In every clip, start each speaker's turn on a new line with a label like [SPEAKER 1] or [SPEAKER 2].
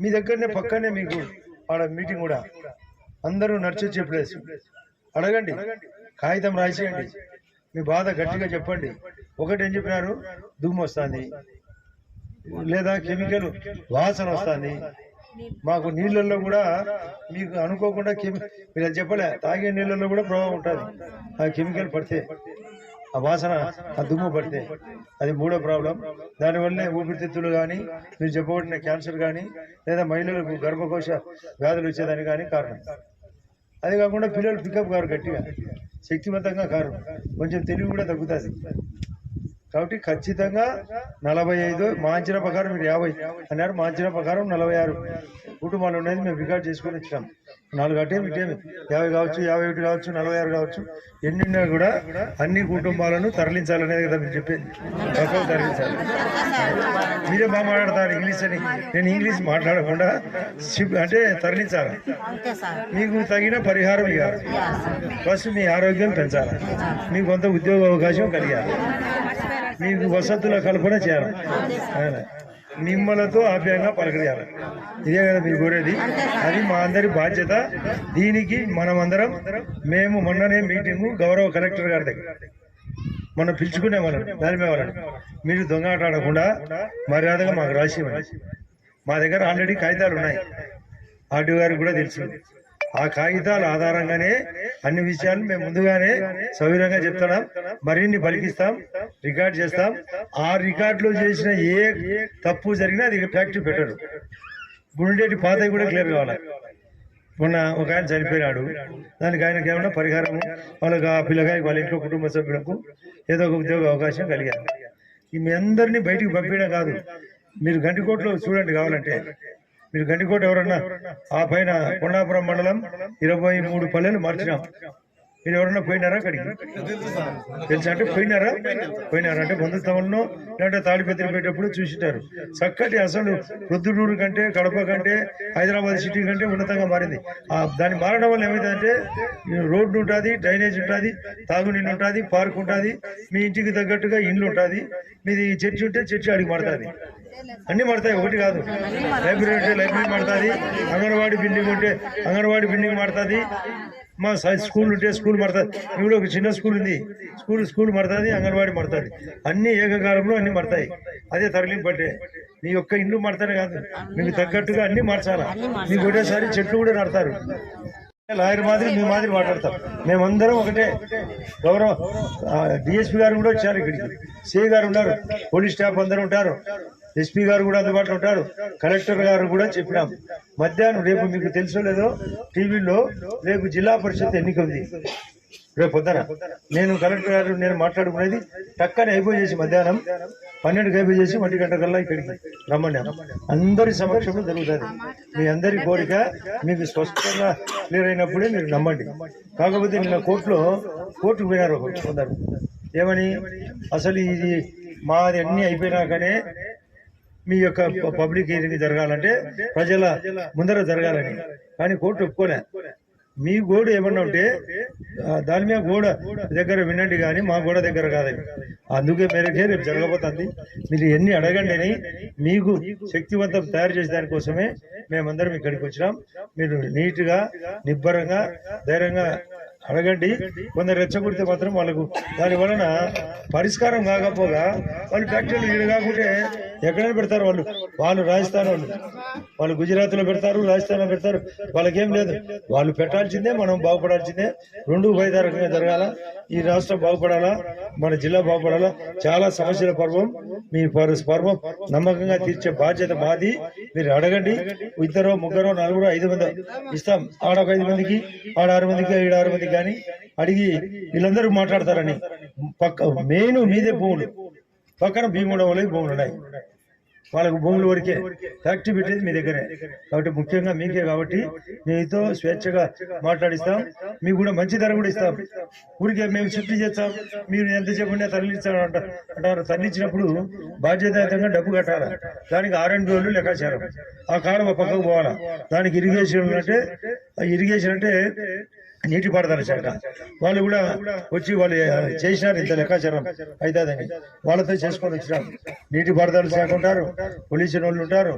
[SPEAKER 1] మీ దగ్గరనే పక్కనే మీకు ఆడ మీటింగ్ కూడా. అందరూ నడిచొచ్చే ప్లేస్. అడగండి. కాగితం రాసేయండి. మీ బాధ గట్టిగా చెప్పండి. ఒకటి ఏం చెప్పినారు? దుమ్ము వస్తుంది. లేదా కెమికల్ వాసన వస్తుంది. మాకు నీళ్ళల్లో కూడా మీకు అనుకోకుండా కెమి మీరు అది చెప్పలే తాగే నీళ్ళల్లో కూడా ప్రభావం ఉంటుంది. ఆ కెమికల్ పడితే. ఆ వాసన ఆ దుమ్ము పడితే అది మూడో ప్రాబ్లం. దానివల్లనే ఊపిరితిత్తులు కానీ మీరు చెప్పబడిన క్యాన్సర్ కానీ లేదా మహిళలకు గర్భకోశ వ్యాధులు వచ్చేదాని కానీ కారణం. అది కాకుండా పిల్లలు పికప్ కారు గట్టిగా శక్తివంతంగా కారు. కొంచెం తెలివి కూడా తగ్గుతుంది. కాబట్టి ఖచ్చితంగా నలభై ఐదు మా అంచనా ప్రకారం మీరు యాభై అన్నారు. మా అంచనా ప్రకారం నలభై ఆరు కుటుంబాలు ఉండేది మేము రికార్డ్ చేసుకొని ఇచ్చాం నాలుగు అటేమి ఇటేమి యాభై కావచ్చు యాభై ఒకటి కావచ్చు నలభై ఆరు కావచ్చు ఎన్నిన్నా కూడా అన్ని కుటుంబాలను తరలించాలనేది కదా మీరు చెప్పేది. తరలించాలి. మీరే బాగా మాట్లాడతారు ఇంగ్లీష్ అని. నేను ఇంగ్లీష్ మాట్లాడకుండా అంటే తరలించాలి. మీకు తగిన పరిహారం ఇవ్వాలి. ఫస్ట్ మీ ఆరోగ్యం పెంచాలి. మీకు కొంత ఉద్యోగ అవకాశం కలిగాలి. మీకు వసతుల కల్పన చేయాలి. నిమ్మలతో ఆప్యంగా ఆప్యాయంగా పలకరియాలి. ఇదే కదా మీరు కోరేది అది మా అందరి బాధ్యత. దీనికి మనమందరం మేము మొన్ననే మీటింగు గౌరవ కలెక్టర్ గారి దగ్గర. మనం పిలుచుకునే వాళ్ళని దానిమే వాళ్ళని మీరు దొంగాట ఆడకుండా మర్యాదగా మాకు రాసి మా దగ్గర ఆల్రెడీ కాగితాలు ఉన్నాయి. ఆర్డీఓ గారికి కూడా తెలుసు. ఆ కాగితాల ఆధారంగానే అన్ని విషయాలు మేము ముందుగానే సవిరంగా చెప్తున్నాం. మరిన్ని పలికిస్తాం రికార్డ్ చేస్తాం. ఆ రికార్డులో చేసిన ఏ తప్పు జరిగినా అది ఫ్యాక్టరీ పెట్టరు గుండెటి పాత పాతవి కూడా క్లియర్ కావాలి? మొన్న ఒక ఆయన చనిపోయినాడు. దానికి ఆయనకి ఏమన్నా పరిహారము? వాళ్ళకి ఆ పిల్లగాయకి వాళ్ళ ఇంట్లో కుటుంబ సభ్యులకు ఏదో ఒక ఉద్యోగ అవకాశం కలిగారు ఈ మీ అందరినీ బయటికి పంపించడం కాదు. మీరు గంటికోట్లో చూడండి కావాలంటే. మీరు గంటికోట ఎవరన్నా? ఆ పైన కొండాపురం మండలం ఇరవై మూడు పల్లెలు మార్చినాం. మీరు ఎవరన్నా పోయినారా అక్కడికి? తెలుసా అంటే పోయినారా? పోయినారా అంటే బంధుత్వంలో లేదంటే తాడిపత్రి పెట్టేటప్పుడు చూసింటారు. చక్కటి అసలు ప్రొద్దుటూరు కంటే కడప కంటే హైదరాబాద్ సిటీ కంటే ఉన్నతంగా మారింది. ఆ దాన్ని మారడం వల్ల ఏమైందంటే రోడ్డు ఉంటుంది డ్రైనేజ్ ఉంటుంది తాగునీళ్ళు ఉంటుంది పార్క్ ఉంటుంది మీ ఇంటికి తగ్గట్టుగా ఇండ్లు ఉంటుంది మీది చర్చి ఉంటే చర్చి అడిగి మారుతుంది. అన్ని పడతాయి ఒకటి కాదు. లైబ్రరీ ఉంటే లైబ్రరీ పడుతుంది అంగన్వాడీ బిల్డింగ్ ఉంటే అంగన్వాడీ బిల్డింగ్ మారుతుంది మా స్కూల్ ఉంటే స్కూల్ పడుతుంది. ఇప్పుడు ఒక చిన్న స్కూల్ ఉంది స్కూల్ స్కూల్ మారుతుంది అంగన్వాడీ పడుతుంది. అన్ని ఏకకాలంలో అన్ని పడతాయి. అదే తరలింపు అంటే నీ యొక్క ఇల్లు మారుతానే కాదు. మీకు తగ్గట్టుగా అన్ని మార్చాలా? మీకు ఒకటేసారి చెట్లు కూడా నడతారు లాయర్ మాదిరి మీ మాదిరి మాట్లాడతాం. మేమందరం ఒకటే. గౌరవ డిఎస్పీ గారు కూడా వచ్చారు ఇక్కడికి. సిఐ గారు ఉన్నారు. పోలీస్ స్టాఫ్ అందరూ ఉంటారు. ఎస్పీ గారు కూడా అందుబాటులో ఉంటారు. కలెక్టర్ గారు కూడా చెప్పినాం. మధ్యాహ్నం రేపు మీకు తెలుసో లేదో టీవీలో రేపు జిల్లా పరిషత్ ఎన్నిక ఉంది. రేపు పొద్దున. నేను కలెక్టర్ గారు నేను మాట్లాడుకునేది టక్కని అయిపోయేసి మధ్యాహ్నం పన్నెండుకి అయిపోయేసి ఒంటి గంట కల్లా ఇక్కడికి రమ్మండి అందరి సమక్షంలో జరుగుతుంది. మీ అందరి కోరిక మీకు స్పష్టంగా క్లియర్ అయినప్పుడే మీరు నమ్మండి. కాకపోతే నిన్న కోర్టులో కోర్టుకు పోయినారు కొందరు. ఏమని? అసలు ఇది మాది అన్ని అయిపోయినాకనే మీ యొక్క పబ్లిక్ హీరింగ్ జరగాలంటే ప్రజల ముందర జరగాలని. కానీ కోర్టు ఒప్పుకోలే. మీ గోడు ఏమన్నా ఉంటే దాని మీద గోడ దగ్గర వినండి కానీ మా గోడ దగ్గర కాదని అందుకే మేరకే రేపు జరగబోతుంది. మీరు ఎన్ని అడగండి అని మీకు శక్తివంతం తయారు చేసే దానికోసమే మేమందరం ఇక్కడికి వచ్చినాం. మీరు నీట్గా నిబ్బరంగా ధైర్యంగా అడగండి. కొందరు రెచ్చగొడితే మాత్రం వాళ్ళకు దాని వలన పరిష్కారం కాకపోగా వాళ్ళు ఫ్యాక్టరీలు ఈడ కాకుంటే ఎక్కడైనా పెడతారు వాళ్ళు. వాళ్ళు రాజస్థాన్ వాళ్ళు. వాళ్ళు గుజరాత్లో పెడతారు రాజస్థాన్లో పెడతారు. వాళ్ళకేం లేదు. వాళ్ళు పెట్టాల్సిందే మనం బాగుపడాల్సిందే. రెండు ఉభయదారకంగా జరగాల. ఈ రాష్ట్రం బాగుపడాలా మన జిల్లా బాగుపడాలా. చాలా సమస్యల పర్వం. మీ పర్- పర్వం నమ్మకంగా తీర్చే బాధ్యత మాది. మీరు అడగండి. ఇద్దరు ముగ్గురు నలుగురు ఐదు మంది ఇస్తాం. ఆడ ఒక ఐదు మందికి ఆడ ఆరు మందికి ఈడ ఆరు మందికి కానీ అడిగి వీళ్ళందరూ మాట్లాడతారని. పక్క మెయిన్ మీదే భూములు. పక్కన భీముడ వాళ్ళకి భూములు ఉన్నాయి. వాళ్ళకు భూములు వరకే. ఫ్యాక్టరీ పెట్టేది మీ దగ్గరే. కాబట్టి ముఖ్యంగా మీకే కాబట్టి మీతో స్వేచ్ఛగా మాట్లాడిస్తాం. మీకు కూడా మంచి ధర కూడా ఇస్తాం. ఊరికే మేము షిఫ్ట్ చేస్తాం. మీరు ఎంత చెప్పండి తరలిస్తాం అంట అంటారు. తరలించినప్పుడు బాధ్యతాయుతంగా డబ్బు కట్టాలి? దానికి ఆర్ అండ్ వాళ్ళు లెక్కాచారం. ఆ కాలువ పక్కకు పోవాలా? దానికి ఇరిగేషన్ అంటే ఆ ఇరిగేషన్ అంటే నీటిపారుదల శాఖ. వాళ్ళు కూడా వచ్చి వాళ్ళు చేసినారు ఇంత లెక్కాచారం అవుతుందని వాళ్ళతో చేసుకొని వచ్చినారు నీటిపారుదల శాఖ ఉంటారు పోలీసు వాళ్ళు ఉంటారు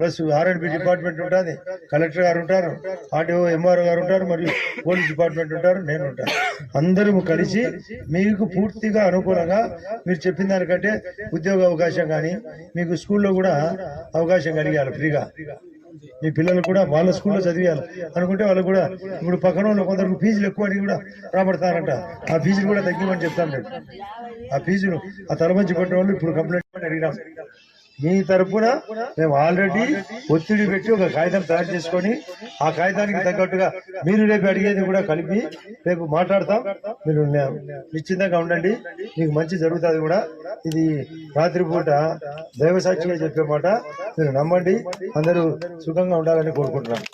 [SPEAKER 1] ప్లస్ ఆర్ఎండ్బి డిపార్ట్మెంట్ ఉంటుంది కలెక్టర్ గారు ఉంటారు ఆర్టీఓ ఎంఆర్ఓ గారు ఉంటారు మరియు పోలీస్ డిపార్ట్మెంట్ ఉంటారు నేను ఉంటాను. అందరూ కలిసి మీకు పూర్తిగా అనుకూలంగా మీరు చెప్పిన దానికంటే ఉద్యోగ అవకాశం కానీ మీకు స్కూల్లో కూడా అవకాశం కలిగాలి ఫ్రీగా. మీ పిల్లలు కూడా వాళ్ళ స్కూల్లో చదివేయాలి. అనుకుంటే వాళ్ళు కూడా ఇప్పుడు పక్కన వాళ్ళు కొందరికి ఫీజులు ఎక్కువ అని కూడా రాబడతారంట. ఆ ఫీజులు కూడా తగ్గిమని చెప్తాను నేను. ఆ ఫీజును ఆ తలమంచి పట్టిన వాళ్ళు ఇప్పుడు కంప్లైంట్ అడిగినాం. మీ తరపున మేము ఆల్రెడీ ఒత్తిడి పెట్టి ఒక కాగితం తయారు చేసుకొని ఆ కాగితానికి తగ్గట్టుగా మీరు రేపు అడిగేది కూడా కలిపి రేపు మాట్లాడతాం. మీరు నే- నిశ్చింతంగా ఉండండి. మీకు మంచి జరుగుతుంది కూడా. ఇది రాత్రిపూట దైవసాక్షిగా చెప్పే మాట. మీరు నమ్మండి. అందరూ సుఖంగా ఉండాలని కోరుకుంటున్నాను